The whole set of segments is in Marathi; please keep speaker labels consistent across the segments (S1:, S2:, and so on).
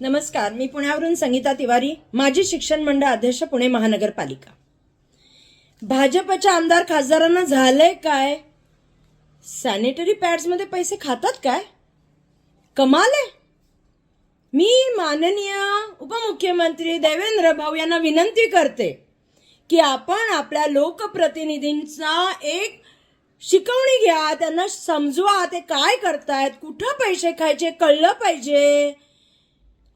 S1: नमस्कार मी पुण्यावरून संगीता तिवारी माजी शिक्षण मंडळ अध्यक्ष पुणे महानगरपालिका. भाजपच्या आमदार खासदारांना झालंय काय? सॅनिटरी पॅड्समध्ये पैसे खातात काय? कमाल आहे. मी माननीय उपमुख्यमंत्री देवेंद्र भाऊ यांना विनंती करते की आपण आपल्या लोकप्रतिनिधींचा एक शिकवणी घ्या त्यांना समजवा ते काय करतायत कुठं पैसे खायचे कळलं पाहिजे.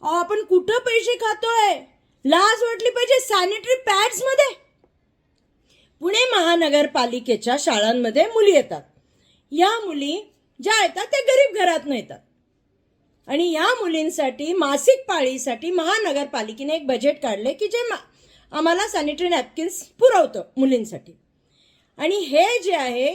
S1: आपण कुठं पैसे खातोय? लाज वाटली पाहिजे सॅनिटरी पॅड्समध्ये. पुणे महानगरपालिकेच्या शाळांमध्ये मुली येतात. या मुली ज्या येतात त्या गरीब घरातनं येतात. आणि या मुलींसाठी मासिक पाळीसाठी महानगरपालिकेने एक बजेट काढले की जे मा- आम्हाला सॅनिटरी नॅपकिन्स पुरवतं मुलींसाठी. आणि हे जे आहे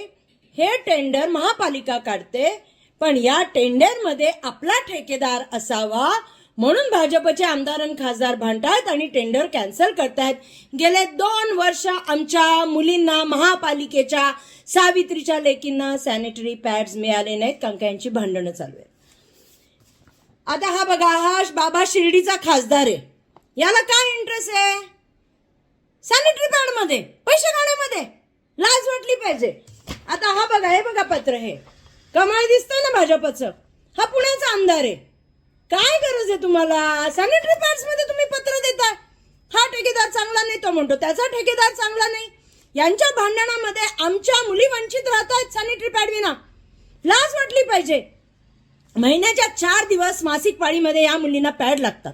S1: हे टेंडर महापालिका काढते पण या टेंडरमध्ये आपला ठेकेदार असावा म्हणून भाजपचे आमदार आणि खासदार भांडतात आणि टेंडर कॅन्सल करतायत. गेले दोन वर्ष आमच्या मुलींना महापालिकेच्या सावित्रीच्या लेकींना सॅनिटरी पॅड्स मिळाले नाहीत कंक्यांची भांडणं चालू आहेत. आता हा बघा हा बाबा शिर्डीचा खासदार आहे. याला काय इंटरेस्ट आहे? सॅनिटरी पॅडमध्ये पैसे काढामध्ये लाज वाटली पाहिजे. आता हा बघा हे बघा पत्र हे. कमाळ दिसतं ना भाजपचं. हा पुण्याचा आमदार आहे. काय गरज आहे तुम्हाला? सॅनिटरी पॅड्समध्ये तुम्ही पत्र देताय हा ठेकेदार चांगला नाही तो म्हणतो त्याचा ठेकेदार चांगला नाही. यांच्या भांडणामध्ये आमच्या मुली वंचित राहत आहेत सॅनिटरी पॅड विना. लाज वाटली पाहिजे. महिन्याच्या चार दिवस मासिक पाळीमध्ये या मुलींना पॅड लागतात.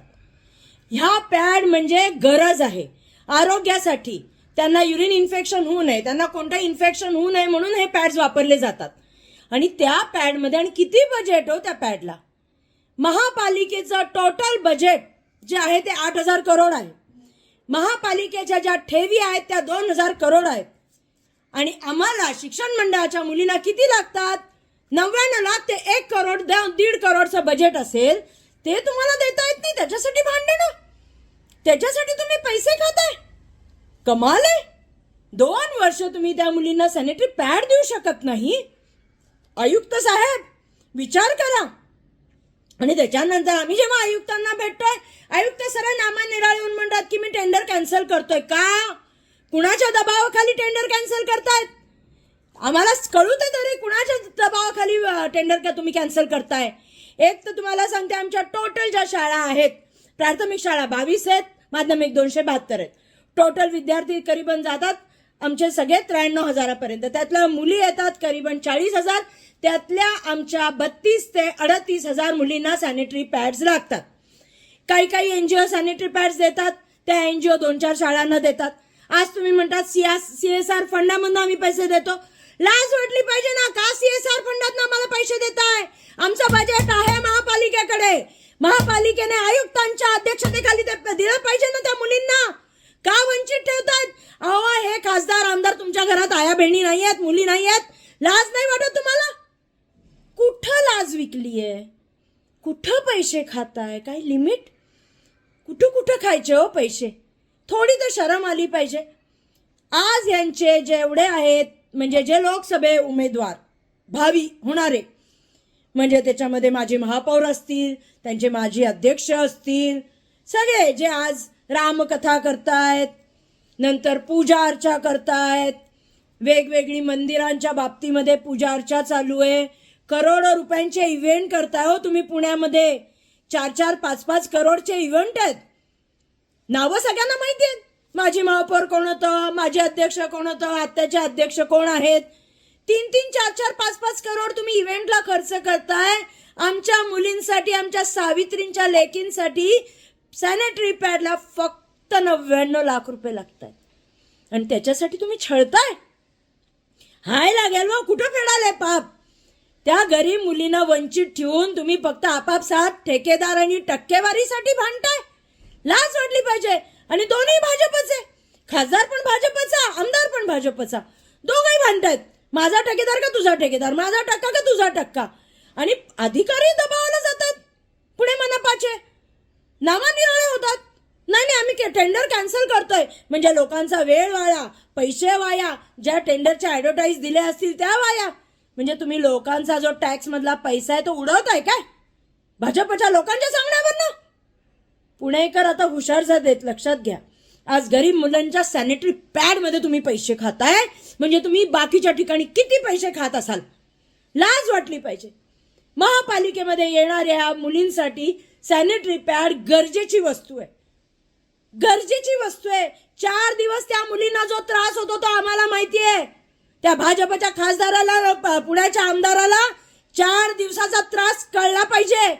S1: ह्या पॅड म्हणजे गरज आहे. आरोग्यासाठी. त्यांना युरिन इन्फेक्शन होऊ नये. त्यांना कोणतं इन्फेक्शन होऊ नये म्हणून हे पॅड्स वापरले जातात. आणि त्या पॅडमध्ये आणि किती बजेट हो त्या पॅडला महापालिकेचं टोटल बजेट जे आहे ते आठ हजार करोड आहे. महापालिकेच्या ज्या ठेवी आहेत त्या दोन हजार करोड आहेत. आणि आम्हाला शिक्षण मंडळाच्या मुलींना किती लागतात? नव्याण्णव लाख ते एक करोड दीड करोडचं बजेट असेल ते तुम्हाला देता येत नाही. त्याच्यासाठी भांडणं त्याच्यासाठी तुम्ही पैसे खाताय. कमाल आहे. दोन वर्ष तुम्ही त्या मुलींना सॅनिटरी पॅड देऊ शकत नाही. आयुक्त साहेब विचार करा. आणि त्याच्यानंतर आम्ही जेव्हा आयुक्तांना भेटतोय आयुक्त सरळ नामा येऊन म्हणतात की मी टेंडर कॅन्सल करतोय. का? कुणाच्या दबावाखाली टेंडर कॅन्सल करतायत? आम्हाला कळू तर तरी कुणाच्या दबावाखाली टेंडर का तुम्ही कॅन्सल करताय? एक तर तुम्हाला सांगते आमच्या टोटल ज्या शाळा आहेत प्राथमिक शाळा बावीस आहेत माध्यमिक दोनशे बहात्तर आहेत. टोटल विद्यार्थी करीबन जातात आमचे सगळे त्र्याण्णव हजारापर्यंत. त्यातल्या मुली येतात करीबन चाळीस हजार त्यातल्या आमच्या बत्तीस ते अडतीस हजार मुलींना सॅनिटरी पॅड्स लागतात. काही काही N G O sanitary pads देतात त्या एन जी दोन चार शाळांना देतात. आज तुम्ही म्हणतात सी एस आर फंडामधून आम्ही पैसे देतो. लाज वाटली पाहिजे ना का? सी एस आर फंडात आम्हाला पैसे देताय? आमचं बजेट आहे महापालिकेकडे. महापालिकेने आयुक्तांच्या अध्यक्षतेखाली ते दिलं पाहिजे ना त्या मुलींना? का वंचित ठेवतात? अहो हे खासदार आमदार तुमच्या घरात आया बहिणी नाही आहेत मुली नाही आहेत लाज नाही वाटत तुम्हाला? कुठं लाज विकली आहे कुठं पैसे खाताय? काय लिमिट? कुठं कुठं खायचे हो पैसे? थोडी तर शरम आली पाहिजे. आज यांचे जेवढे आहेत म्हणजे जे लोकसभे उमेदवार भावी होणारे म्हणजे त्याच्यामध्ये माझे महापौर असतील त्यांचे माजी अध्यक्ष असतील सगळे जे आज रामकथा करतायत नंतर पूजा अर्चा करतायत. वेगवेगळी मंदिरांच्या बाबतीमध्ये पूजा अर्चा चालू आहे. करोडो रुपयांचे इव्हेंट करताय हो तुम्ही पुण्यामध्ये. चार चार पाच पाच करोडचे इव्हेंट आहेत. नावं सगळ्यांना माहिती आहेत. माझी महापौर कोण होतं माझे अध्यक्ष कोण होतं आत्ताचे अध्यक्ष कोण आहेत? तीन तीन चार चार पाच पाच करोड तुम्ही इव्हेंटला खर्च करताय. आमच्या मुलींसाठी आमच्या सावित्रींच्या लेकींसाठी सॅनिटरी पॅडला फक्त नव्याण्णव लाख रुपये लागत आहेत आणि त्याच्यासाठी तुम्ही छळताय? हाय लागेल व कुठं फेडाले पाप? त्या गरीब मुलींना वंचित ठेवून तुम्ही फक्त आपापसात ठेकेदार आणि टक्केवारीसाठी भांडताय? लाज वाटली पाहिजे. आणि दोन्ही भाजपचे. खासदार पण भाजपचा आमदार पण भाजपचा. दोघंही भांडतायत. माझा ठेकेदार का तुझा ठेकेदार? माझा टक्का का तुझा टक्का? आणि अधिकारी दबाव नावानिराळे होतात. नाही नाही आम्ही टेंडर कॅन्सल करतोय. म्हणजे लोकांचा वेळ वाया पैसे वाया ज्या टेंडरच्या ॲडव्हर्टाईज दिल्या असतील त्या वाया. म्हणजे तुम्ही लोकांचा जो टॅक्समधला पैसा आहे तो उडवताय काय? भाजपच्या लोकांच्या सांगण्यावर ना पुणेकर आता हुशार झालेत लक्षात घ्या. आज गरीब मुलांच्या सॅनिटरी पॅडमध्ये तुम्ही पैसे खाताय. म्हणजे तुम्ही बाकीच्या ठिकाणी किती पैसे खात असाल? लाज वाटली पाहिजे. महापालिकेमध्ये येणाऱ्या मुलींसाठी सॅनिटरी पॅड गरजेची वस्तू आहे. गरजेची वस्तू आहे. चार दिवस त्या मुलींना जो त्रास होतो तो आम्हाला माहिती आहे. त्या भाजपच्या खासदाराला पुण्याच्या आमदाराला चार दिवसाचा त्रास कळला पाहिजे.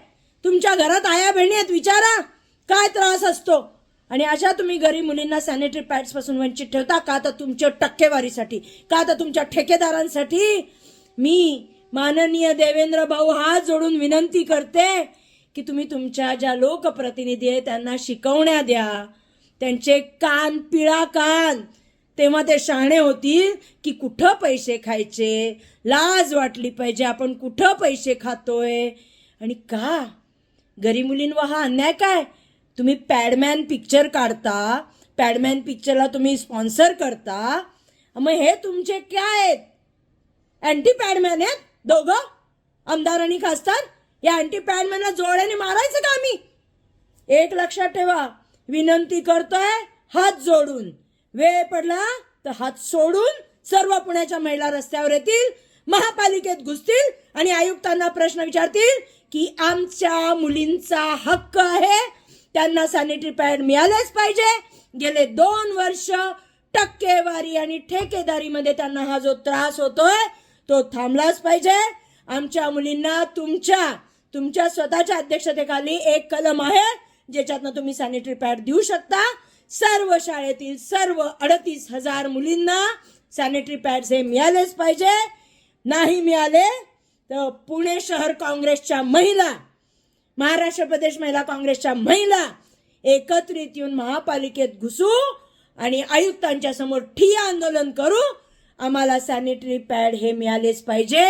S1: तुमच्या घरात आया बहिणी आहेत विचारा काय त्रास असतो. आणि अशा तुम्ही गरीब मुलींना सॅनिटरी पॅड्सपासून वंचित ठेवता का तर तुमच्या टक्केवारीसाठी का तर तुमच्या ठेकेदारांसाठी? मी माननीय देवेंद्र भाऊ हात जोडून विनंती करते की तुम्ही तुमच्या ज्या लोकप्रतिनिधी आहे त्यांना शिकवण्या द्या. त्यांचे कान पिळा कान. तेव्हा ते शहाणे होतील की कुठं पैसे खायचे? लाज वाटली पाहिजे आपण कुठं पैसे खातोय? आणि का? गरीब मुलींवर हा अन्याय काय? तुम्ही पॅडमॅन पिक्चर काढता पॅडमॅन पिक्चरला तुम्ही स्पॉन्सर करता. मग हे तुमचे काय आहेत? अँटी पॅडमॅन आहेत? दोघं? आमदार आणि खासदार? या अँटी पॅनमॅनला जोड्याने मारायचं का आम्ही? एक लक्षात ठेवा. विनंती करतोय हात जोडून. वेळ पडला तर हात सोडून सर्व पुण्याच्या महिला रस्त्यावर येतील महापालिकेत घुसतील आणि आयुक्तांना प्रश्न विचारतील की आमच्या मुलींचा हक्क आहे. त्यांना सॅनिटरी पॅड मिळालेच पाहिजे. गेले दोन वर्ष टक्केवारी आणि ठेकेदारीमध्ये त्यांना हा जो त्रास होतोय तो थांबलाच पाहिजे. आमच्या मुलींना तुमच्या तुमच्या स्वतःच्या अध्यक्षतेखाली एक कलम आहे ज्याच्यातनं तुम्ही सॅनिटरी पॅड देऊ शकता. सर्व शाळेतील सर्व अडतीस हजार मुलींना सॅनिटरी पॅड्स हे मिळालेच पाहिजे. नाही मिळाले तर पुणे शहर काँग्रेसच्या महिला महाराष्ट्र प्रदेश महिला काँग्रेसच्या महिला एकत्रित येऊन महापालिकेत घुसू आणि आयुक्तांच्या समोर ठिय्या आंदोलन करू. आम्हाला सॅनिटरी पॅड हे मिळालेच पाहिजे.